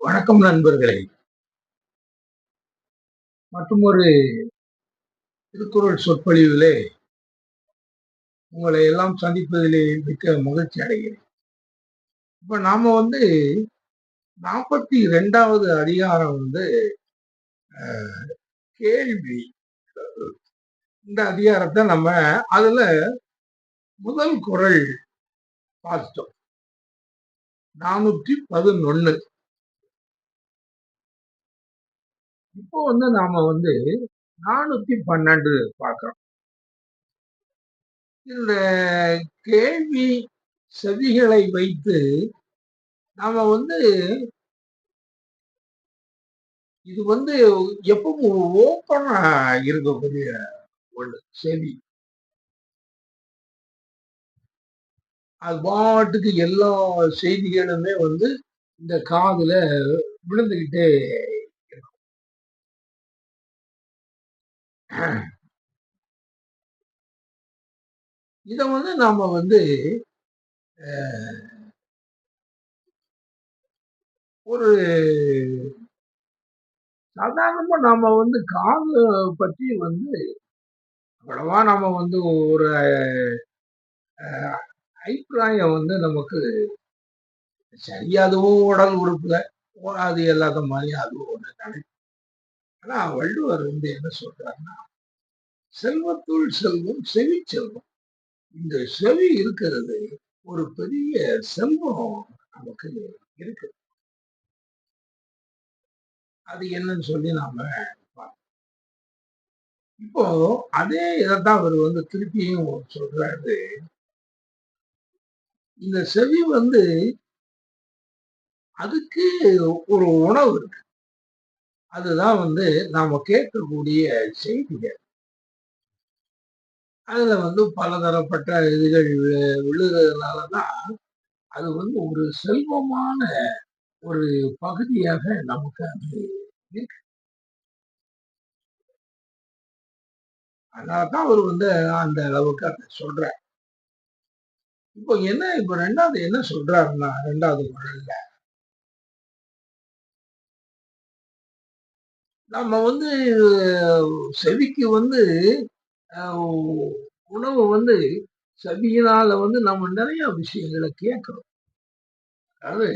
வணக்கம் நண்பர்களே. மற்றும் ஒரு திருக்குறள் சொற்பொழிவிலே உங்களை எல்லாம் சந்திப்பதிலே மிக்க மகிழ்ச்சி அடைகிறேன். இப்ப நாம வந்து நாற்பத்தி ரெண்டாவது அதிகாரம் வந்து கேள்வி. இந்த அதிகாரத்தை நம்ம அதுல முதல் குரல் பார்த்தோம் நானூற்றி பதினொன்னு. இப்போ வந்து நாம வந்து நானூத்தி பன்னெண்டு பார்க்கிறோம். இந்த கேள்வி செவிகளை வைத்து நாம வந்து இது வந்து எப்பவும் ஓப்பனா இருக்கக்கூடிய ஒண்ணு செவி. அது பாட்டுக்கு எல்லா செய்திகளுமே வந்து இந்த காதுல விழுந்துகிட்டே இத வந்து நாம வந்து ஒரு சாதாரணமா நாம் வந்து காது பற்றி வந்து அவ்வளவா நம்ம வந்து ஒரு அபிப்பிராயம் வந்து நமக்கு சரி அதுவும் உடல் உறுப்பில் அது எல்லாத்த மாதிரி அதுவும் ஒண்ணு கிடைக்கும் ஆனா வள்ளுவர் வந்து என்ன சொல்றாருன்னா செல்வத்துள் செல்வம் செவி செல்வம். இந்த செவி இருக்கிறது ஒரு பெரிய செல்வம் நமக்கு இருக்கு அது என்னன்னு சொல்லி நாம இப்போ அதே இதைத்தான் அவர் வந்து திருப்பியும் சொல்றாரு. இந்த செவி வந்து அதுக்கு ஒரு உணவு இருக்கு. அதுதான் வந்து நாம கேட்கக்கூடிய செய்திகள். அதுல வந்து பலதரப்பட்ட இதுகள் விழுகிறதுனாலதான் அது வந்து ஒரு செல்வமான ஒரு பகுதியாக நமக்கு அது இருக்கு. அதனாலதான் அவர் வந்து அந்த அளவுக்கு அதை சொல்ற இப்போ என்ன இப்ப ரெண்டாவது என்ன சொல்றாருன்னா ரெண்டாவது குரல்ல நம்ம வந்து செவிக்கு வந்து உணவு வந்து செவியினால வந்து நம்ம நிறைய விஷயங்களை கேட்கிறோம். அதாவது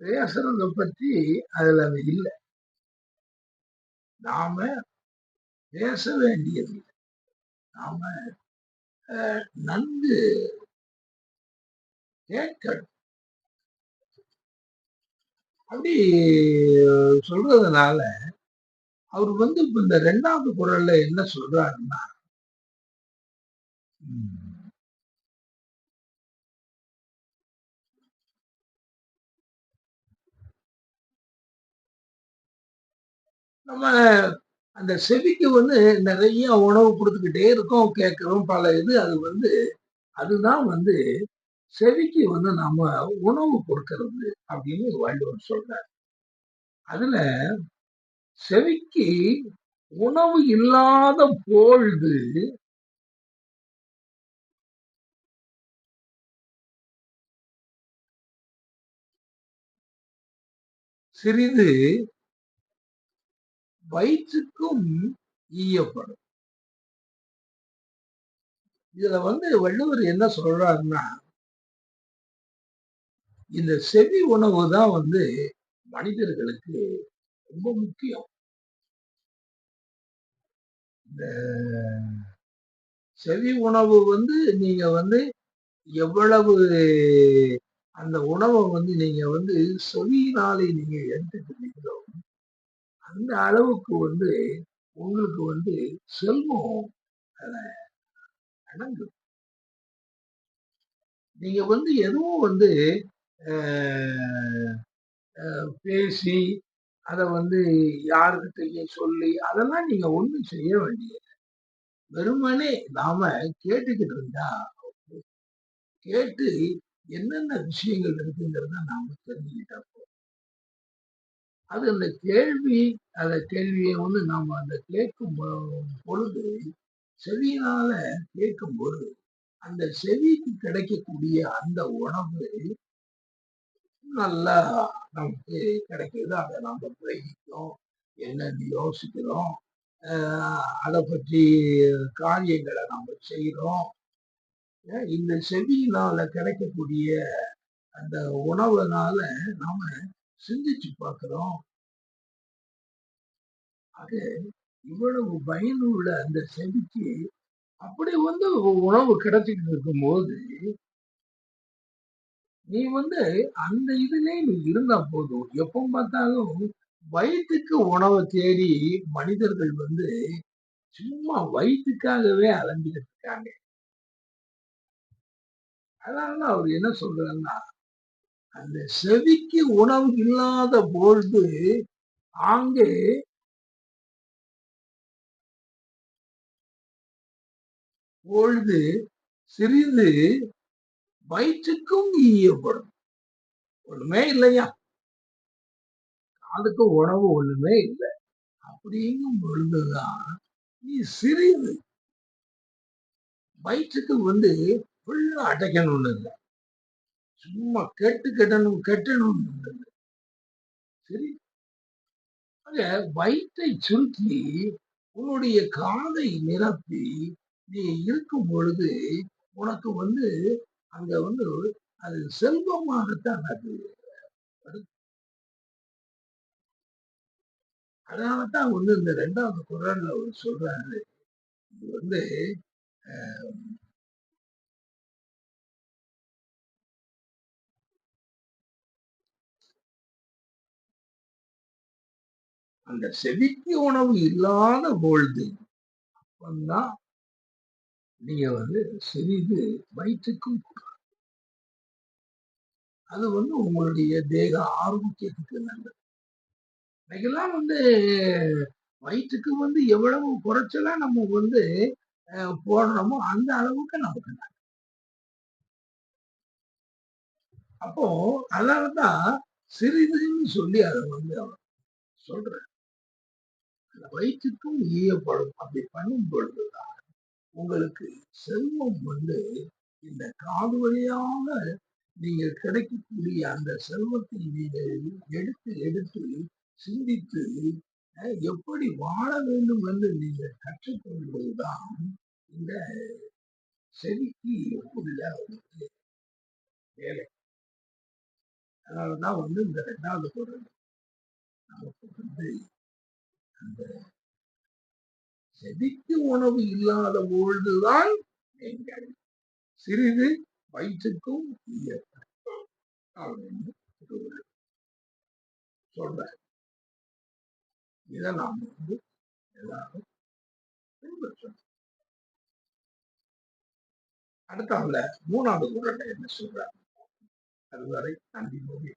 பேசுறத பற்றி அதுல அது இல்லை. நாம பேச வேண்டியது நாம நன்கு கேட்கணும். அப்படி சொல்றதுனால அவர் வந்து இப்ப இந்த ரெண்டாவது குரல்ல என்ன சொல்றாருன்னா நம்ம அந்த செவிக்கு வந்து நிறைய உணவு கொடுத்துக்கிட்டே இருக்கோம் கேட்கிறோம் பல இது அது வந்து அதுதான் வந்து செவிக்கு வந்து நாம உணவு கொடுக்கறது அப்படின்னு வள்ளுவர் சொல்றார். அதுல செவிக்கு உணவு இல்லாத பொழுது சிறிது வயிற்றுக்கும் ஈயப்படும். இதுல வந்து வள்ளுவர் என்ன சொல்றாருன்னா இந்த செவி உணவு தான் வந்து மனிதர்களுக்கு ரொம்ப முக்கியம். இந்த செவி உணவு வந்து நீங்க வந்து எவ்வளவு அந்த உணவை வந்து நீங்க வந்து செவியினாலே நீங்க எடுத்துக்கிறீங்களோ அந்த அளவுக்கு வந்து உங்களுக்கு வந்து செல்வம் அடங்கும் நீங்க வந்து எதுவும் வந்து பேசி அதை வந்து யாருக்கிட்டையும் சொல்லி அதெல்லாம் நீங்க ஒண்ணும் செய்ய வேண்டியது வெறுமனே நாம கேட்டுக்கிட்டு இருந்தா கேட்டு என்னென்ன விஷயங்கள் இருக்குங்கிறத நாம தெரிஞ்சுக்கிட்டா அது அந்த கேள்வி அந்த கேள்வியை வந்து நாம அந்த கேட்கும் பொழுது செவியினால கேட்கும் பொழுது அந்த செவிக்கு கிடைக்கக்கூடிய அந்த உணவு நல்லா நமக்கு கிடைக்குது. அதை நம்ம கிரகிக்கிறோம். என்னன்னு யோசிக்கிறோம். அதை பற்றி காரியங்களை நாம் செய்கிறோம். இந்த செவியினால கிடைக்கக்கூடிய அந்த உணவுனால நாம சிந்திச்சு பார்க்கிறோம். அது இவ்வளவு பயனுள்ள அந்த செவிக்கு அப்படி வந்து உணவு கிடைச்சிக்கிட்டு இருக்கும்போது நீ வந்து அந்த இதுலயே நீ இருந்தா போதும். எப்ப பார்த்தாலும் வயிற்றுக்கு உணவை தேடி மனிதர்கள் வந்து சும்மா வயிற்றுக்காகவே அலைஞ்சுக்கிட்டு இருக்காங்க. அதனால அவர் என்ன சொல்றாருன்னா அந்த செவிக்கு உணவு இல்லாத பொழுது அங்கே பொழுது சிறிது வயிற்றுக்கும் ஈயப்படும் ஒண்ணுமே இல்லையா? காதுக்கு உணவு ஒண்ணுமே இல்லை. அப்படிங்கும் பொழுதுதான் நீ சிறிது வயிற்றுக்கு வந்து ஃபுல்லா அடைக்கணும்னு இல்லை. சும்மா கெட்டு கெட்டணும் கெட்டணும்னு சரி? வயிற்றை சுருக்கி உன்னுடைய காதை நிரப்பி நீ இருக்கும் பொழுது உனக்கு வந்து அங்க வந்து அது செல்வமாகத்தான் அது அதனாலதான் வந்து இந்த ரெண்டாவது குரல்ல அவர் சொல்றாரு. இது வந்து அந்த செவிக்கு உணவு இல்லாத பொழுது அப்பந்தான் நீங்க வந்து சிறிது வயிற்றுக்கும் அது வந்து உங்களுடைய தேக ஆரோக்கியத்துக்கு நல்லது. இன்னைக்கெல்லாம் வந்து வயிற்றுக்கு வந்து எவ்வளவு குறைச்சலா நம்ம வந்து போடுறோமோ அந்த அளவுக்கு நமக்கு நல்லது. அப்போ அதனாலதான் சிறிதுன்னு சொல்லி அதை வந்து அவர் சொல்ற வயிற்றுக்கும் ஈயப்படும். அப்படி பண்ணும் பொழுதுதான் உங்களுக்கு செல்வம் வந்து இந்த காது வழியாக நீங்கள் கிடைக்கக்கூடிய அந்த செல்வத்தை நீங்கள் எடுத்து எடுத்து சிந்தித்து எப்படி வாழ வேண்டும் என்று நீங்கள் கற்றுக்கொள்வதுதான் இந்த செவிக்கு உள்ள வேலை. அதனாலதான் வந்து இந்த ரெண்டாவது குரல். நமக்கு வந்து அந்த செவிக்கு உணவு இல்லாத பொழுதுதான் நீங்கள் சிறிது வயிற்றுக்கும் சொல்ற இதை நாம் வந்து எல்லாரும் பின்பற்றணும். அடுத்தால மூணாவது குரலை என்ன சொல்றாங்க அதுவரை நன்றி நோக்கி